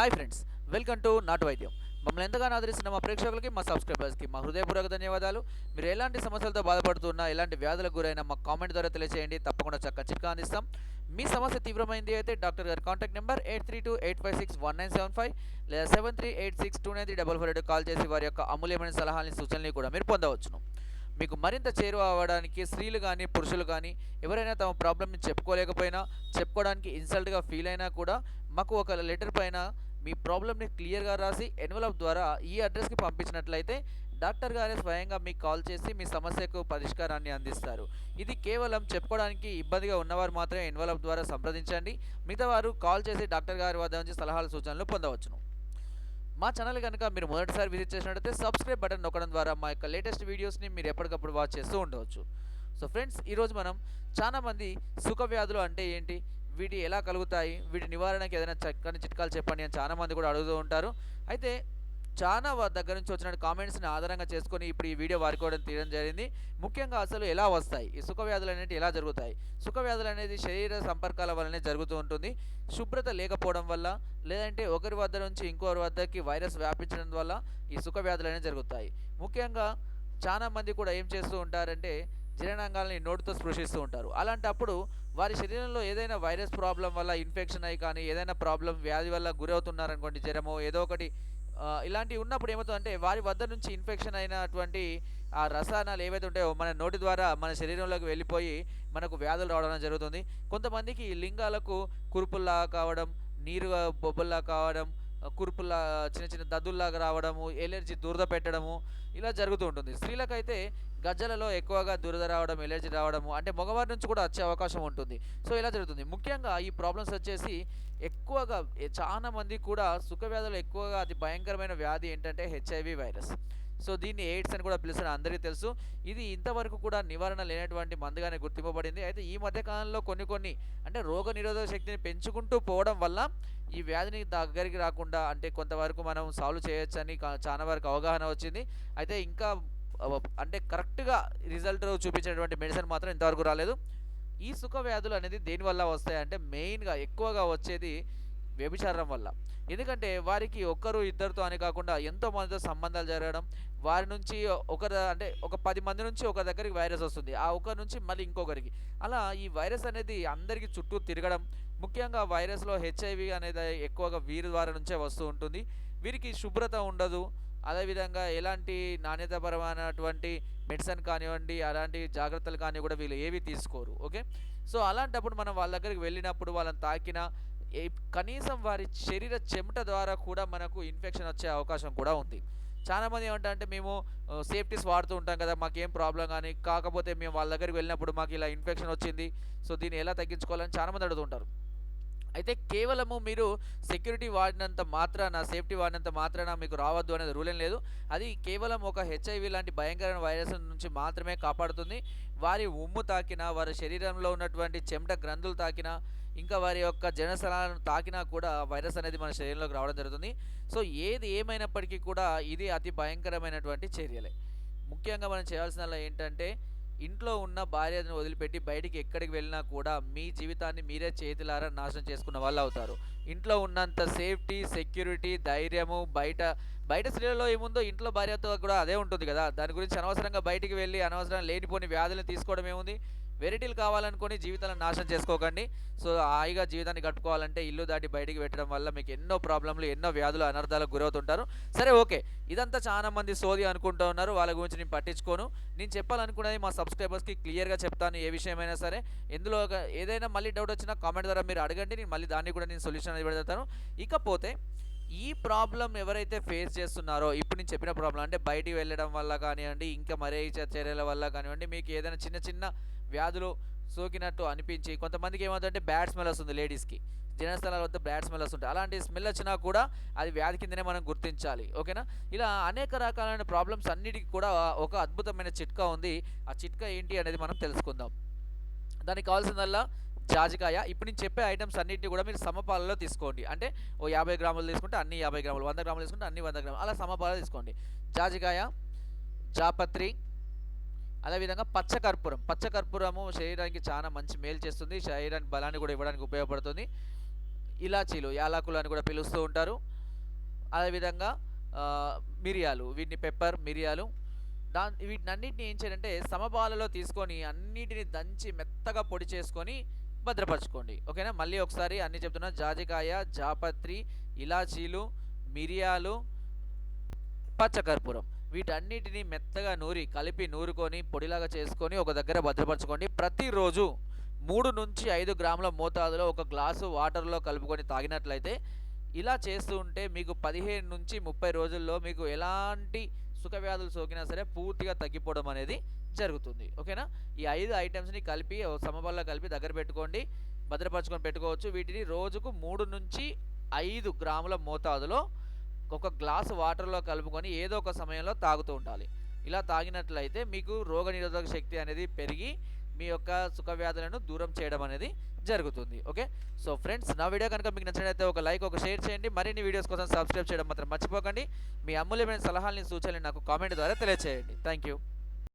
Hi friends welcome to నాటు వైద్యం మమ్మల్ని ఎంతగానో ఆదరిస్తున్న మా ప్రేక్షకులకి మా సబ్స్క్రైబర్స్కి మా హృదయపూర్వక ధన్యవాదాలు. మీరు ఎలాంటి సమస్యలతో బాధపడుతున్నా ఎలాంటి వ్యాధులకు గురైనా మా కామెంట్ ద్వారా తెలియజేయండి తప్పకుండా చక్క చిట్కా అందిస్తాం. మీ సమస్య తీవ్రమైంది అయితే డాక్టర్ గారి contact number eight three two eight five six one nine seven five లేదా seven three eight six two nine three double four eight call చేసి వారి యొక్క అమూల్యమైన సలహాలని సూచనలు కూడా మీరు పొందవచ్చును. మీకు మరింత చేరువ అవ్వడానికి స్త్రీలు కానీ పురుషులు కానీ ఎవరైనా తమ ప్రాబ్లమ్ని చెప్పుకోలేకపోయినా చెప్పుకోవడానికి ఇన్సల్ట్గా ఫీల్ అయినా కూడా మాకు ఒక లెటర్ పైన మీ ప్రాబ్లమ్ని క్లియర్గా రాసి ఎన్వలప్ ద్వారా ఈ అడ్రస్కి పంపించినట్లయితే డాక్టర్ గారే స్వయంగా మీకు కాల్ చేసి మీ సమస్యకు పరిష్కారాన్ని అందిస్తారు. ఇది కేవలం చెప్పుకోవడానికి ఇబ్బందిగా ఉన్నవారు మాత్రమే ఎన్వలప్ ద్వారా సంప్రదించండి. మిగతా వారు కాల్ చేసి డాక్టర్ గారి వద్ద నుంచి సలహాలు సూచనలు పొందవచ్చును. మా ఛానల్ కనుక మీరు మొదటిసారి విజిట్ చేసినట్లయితే సబ్స్క్రైబ్ బటన్ నొక్కడం ద్వారా మా యొక్క లేటెస్ట్ వీడియోస్ని మీరు ఎప్పటికప్పుడు వాచ్ చేస్తూ ఉండవచ్చు. సో ఫ్రెండ్స్ ఈరోజు మనం చాలామంది సుఖ వ్యాధులు అంటే ఏంటి? వీటి ఎలా కలుగుతాయి? వీటి నివారణకి ఏదైనా చక్కని చిట్కాలు చెప్పండి అని చాలామంది కూడా అడుగుతూ ఉంటారు. అయితే చాలా దగ్గర నుంచి వచ్చిన కామెంట్స్ని ఆధారంగా చేసుకొని ఇప్పుడు ఈ వీడియో వారికి కూడా తీయడం జరిగింది. ముఖ్యంగా అసలు ఎలా వస్తాయి? ఈ సుఖ వ్యాధులు అనేవి ఎలా జరుగుతాయి? సుఖ వ్యాధులు అనేది శరీర సంపర్కాల వల్లనే జరుగుతూ ఉంటుంది. శుభ్రత లేకపోవడం వల్ల లేదంటే ఒకరి వద్ద నుంచి ఇంకొకరి వద్దకి వైరస్ వ్యాపించడం వల్ల ఈ సుఖ వ్యాధులు అనేవి జరుగుతాయి. ముఖ్యంగా చాలా మంది కూడా ఏం చేస్తూ ఉంటారంటే జీర్ణాంగాలని నోటితో స్పృశిస్తూ ఉంటారు. అలాంటప్పుడు వారి శరీరంలో ఏదైనా వైరస్ ప్రాబ్లం వల్ల ఇన్ఫెక్షన్ అయ్యి కానీ ఏదైనా ప్రాబ్లం వ్యాధి వల్ల గురవుతున్నారనుకోండి జ్వరమో ఏదో ఒకటి ఇలాంటివి ఉన్నప్పుడు ఏమవుతుందంటే వారి వద్ద నుంచి ఇన్ఫెక్షన్ అయినటువంటి ఆ రసాయనాలు ఏవైతే ఉంటాయో మన నోటి ద్వారా మన శరీరంలోకి వెళ్ళిపోయి మనకు వ్యాధులు రావడం జరుగుతుంది. కొంతమందికి లింగాలకు కురుపుల్లా కావడం నీరు బొబ్బల్లా కావడం కురుపులా చిన్న చిన్న దద్దుల్లాగా రావడము ఎలర్జీ దురద పెట్టడము ఇలా జరుగుతూ ఉంటుంది. స్త్రీలకైతే గజ్జలలో ఎక్కువగా దురద రావడం ఎలర్జీ రావడము అంటే మగవారి నుంచి కూడా వచ్చే అవకాశం ఉంటుంది. సో ఇలా జరుగుతుంది. ముఖ్యంగా ఈ ప్రాబ్లమ్స్ వచ్చేసి ఎక్కువగా చాలా మంది కూడా సుఖ వ్యాధులు ఎక్కువగా అతి భయంకరమైన వ్యాధి ఏంటంటే హెచ్ఐవి వైరస్. సో దీన్ని ఎయిడ్స్ అని కూడా పిలుస్తారు అందరికీ తెలుసు. ఇది ఇంతవరకు కూడా నివారణ లేనటువంటి మందుగానే గుర్తింపబడింది. అయితే ఈ మధ్య కాలంలో కొన్ని కొన్ని అంటే రోగ నిరోధక శక్తిని పెంచుకుంటూ పోవడం వల్ల ఈ వ్యాధిని దగ్గరికి రాకుండా అంటే కొంతవరకు మనం సాల్వ్ చేయొచ్చని చాలా వరకు అవగాహన వచ్చింది. అయితే ఇంకా అంటే కరెక్ట్గా రిజల్ట్ చూపించేటువంటి మెడిసిన్ మాత్రం ఇంతవరకు రాలేదు. ఈ సుఖ వ్యాధులు అనేది దేనివల్ల వస్తాయంటే మెయిన్గా ఎక్కువగా వచ్చేది వ్యభిచారం వల్ల. ఎందుకంటే వారికి ఒక్కరు ఇద్దరితో అని కాకుండా ఎంతో మందితో సంబంధాలు జరగడం వారి నుంచి ఒకరు అంటే ఒక పది మంది నుంచి ఒక దగ్గరికి వైరస్ వస్తుంది. ఆ ఒకరి నుంచి మళ్ళీ ఇంకొకరికి. అలా ఈ వైరస్ అనేది అందరికీ చుట్టూ తిరగడం ముఖ్యంగా వైరస్లో హెచ్ఐవి అనేది ఎక్కువగా వీరి ద్వారా నుంచే వస్తూ ఉంటుంది. వీరికి శుభ్రత ఉండదు. అదేవిధంగా ఎలాంటి నాణ్యతపరమైనటువంటి మెడిసిన్ కానివ్వండి అలాంటి జాగ్రత్తలు కానీ కూడా వీళ్ళు ఏవి తీసుకోరు. ఓకే? సో అలాంటప్పుడు మనం వాళ్ళ దగ్గరికి వెళ్ళినప్పుడు వాళ్ళని తాకినా కనీసం వారి శరీర చెమట ద్వారా కూడా మనకు ఇన్ఫెక్షన్ వచ్చే అవకాశం కూడా ఉంది. చాలామంది ఏమంటారంటే మేము సేఫ్టీస్ వాడుతూ ఉంటాం కదా మాకేం ప్రాబ్లం కానీ కాకపోతే మేము వాళ్ళ దగ్గరికి వెళ్ళినప్పుడు మాకు ఇలా ఇన్ఫెక్షన్ వచ్చింది సో దీన్ని ఎలా తగ్గించుకోవాలని చాలా మంది అడుగుతుంటారు అయితే కేవలము మీరు సెక్యూరిటీ వాడినంత మాత్రాన సేఫ్టీ వాడినంత మాత్రాన మీకు రావద్దు అనేది రూల్ ఏం లేదు. అది కేవలం ఒక హెచ్ఐవి లాంటి భయంకరమైన వైరస్ నుంచి మాత్రమే కాపాడుతుంది. వారి ఉమ్ము తాకినా వారి శరీరంలో ఉన్నటువంటి చెమట గ్రంథులు తాకినా ఇంకా వారి యొక్క జనస్థలాలను తాకినా కూడా వైరస్ అనేది మన శరీరంలోకి రావడం జరుగుతుంది. సో ఏది ఏమైనప్పటికీ కూడా ఇది అతి భయంకరమైనటువంటి చర్యలే. ముఖ్యంగా మనం చేయాల్సిన ఏంటంటే ఇంట్లో ఉన్న భార్యను వదిలిపెట్టి బయటికి ఎక్కడికి వెళ్ళినా కూడా మీ జీవితాన్ని మీరే చేతులారా నాశనం చేసుకున్న వాళ్ళు అవుతారు. ఇంట్లో ఉన్నంత సేఫ్టీ సెక్యూరిటీ ధైర్యము బయట బయట స్త్రీలలో ఏముందో ఇంట్లో భార్యతో కూడా అదే ఉంటుంది కదా. దాని గురించి అనవసరంగా బయటికి వెళ్ళి అనవసరంగా లేనిపోని వ్యాధులను తీసుకోవడం ఏముంది? వెరైటీలు కావాలనుకొని జీవితాలను నాశనం చేసుకోకండి. సో హాయిగా జీవితాన్ని గడుపుకోవాలంటే ఇల్లు దాటి బయటికి పెట్టడం వల్ల మీకు ఎన్నో ప్రాబ్లంలు ఎన్నో వ్యాధులు అనర్థాలకు గురవుతుంటారు. సరే ఓకే. ఇదంతా చాలా మంది సోది అనుకుంటూ ఉన్నారు. వాళ్ళ గురించి నేను పట్టించుకోను. నేను చెప్పాలనుకున్నది మా సబ్స్క్రైబర్స్కి క్లియర్గా చెప్తాను ఏ విషయమైనా సరే. ఎందులో ఏదైనా మళ్ళీ డౌట్ వచ్చినా కామెంట్ ద్వారా మీరు అడగండి. నేను మళ్ళీ దాన్ని కూడా నేను సొల్యూషన్ అనేది పెడతాను. ఇకపోతే ఈ ప్రాబ్లం ఎవరైతే ఫేస్ చేస్తున్నారో ఇప్పుడు నేను చెప్పిన ప్రాబ్లం అంటే బయటికి వెళ్ళడం వల్ల కానివ్వండి ఇంకా మరే చర్యల వల్ల కానివ్వండి మీకు ఏదైనా చిన్న చిన్న వ్యాధులు సోకినట్టు అనిపించి కొంతమందికి ఏమవుతుందంటే బ్యాడ్ స్మెల్ వస్తుంది లేడీస్కి. జనస్థలాల వద్ద బ్యాడ్ స్మెల్ వస్తుంటాయి అలాంటి స్మెల్ వచ్చినా కూడా అది వ్యాధి కిందనే మనం గుర్తించాలి ఓకేనా? ఇలా అనేక రకాలైన ప్రాబ్లమ్స్ అన్నిటికీ కూడా ఒక అద్భుతమైన చిట్కా ఉంది. ఆ చిట్కా ఏంటి అనేది మనం తెలుసుకుందాం. దానికి కావాల్సిందల్లా జాజికాయ. ఇప్పుడు నేను చెప్పే ఐటమ్స్ అన్నింటినీ కూడా మీరు సమపాలలో తీసుకోండి. అంటే ఓ యాభై గ్రాములు తీసుకుంటే అన్ని యాభై గ్రాములు వంద గ్రాములు తీసుకుంటే అన్ని వంద గ్రాములు అలా సమపాలలో తీసుకోండి. జాజికాయ జాపత్రి అదేవిధంగా పచ్చకర్పూరం పచ్చకర్పూరము శరీరానికి చాలా మంచి మేలు చేస్తుంది. శరీరానికి బలాన్ని కూడా ఇవ్వడానికి ఉపయోగపడుతుంది. ఇలాచీలు యాలకులు అని కూడా పిలుస్తూ ఉంటారు. అదేవిధంగా మిరియాలు వీటిని పెప్పర్ మిరియాలు. దా వీటిని అన్నింటినీ ఏం చేయాలంటే సమపాలలో తీసుకొని అన్నిటిని దంచి మెత్తగా పొడి చేసుకొని భద్రపరచుకోండి. ఓకేనా? మళ్ళీ ఒకసారి అన్ని చెప్తున్నా. జాజికాయ జాపత్రి ఇలాచీలు మిరియాలు పచ్చకర్పూరం వీటన్నిటిని మెత్తగా నూరి కలిపి నూరుకొని పొడిలాగా చేసుకొని ఒక దగ్గర భద్రపరచుకోండి ప్రతిరోజు మూడు నుంచి ఐదు గ్రాముల మోతాదులో ఒక గ్లాసు వాటర్లో కలుపుకొని తాగినట్లయితే ఇలా చేస్తూ ఉంటే మీకు పదిహేను నుంచి ముప్పై రోజుల్లో మీకు ఎలాంటి సుఖవ్యాధులు సోకినా సరే పూర్తిగా తగ్గిపోవడం అనేది జరుగుతుంది. ఓకేనా? ఈ ఐదు ఐటమ్స్ని కలిపి సమబల్లో కలిపి దగ్గర పెట్టుకోండి భద్రపరచుకొని పెట్టుకోవచ్చు. వీటిని రోజుకు మూడు నుంచి ఐదు గ్రాముల మోతాదులో ఒక గ్లాసు వాటర్లో కలుపుకొని ఏదో ఒక సమయంలో తాగుతూ ఉండాలి. ఇలా తాగినట్లయితే మీకు రోగనిరోధక శక్తి అనేది పెరిగి మీ యొక్క సుఖవ్యాధులను దూరం చేయడం అనేది జరుగుతుంది. ఓకే? సో ఫ్రెండ్స్ నా వీడియో కనుక మీకు నచ్చినట్లయితే ఒక లైక్ ఒక షేర్ చేయండి. మరిన్ని వీడియోస్ కోసం సబ్స్క్రైబ్ చేయడం మాత్రం మర్చిపోకండి. మీ అమూల్యమైన సలహాలని సూచనలు నాకు కామెంట్ ద్వారా తెలియజేయండి థ్యాంక్ యూ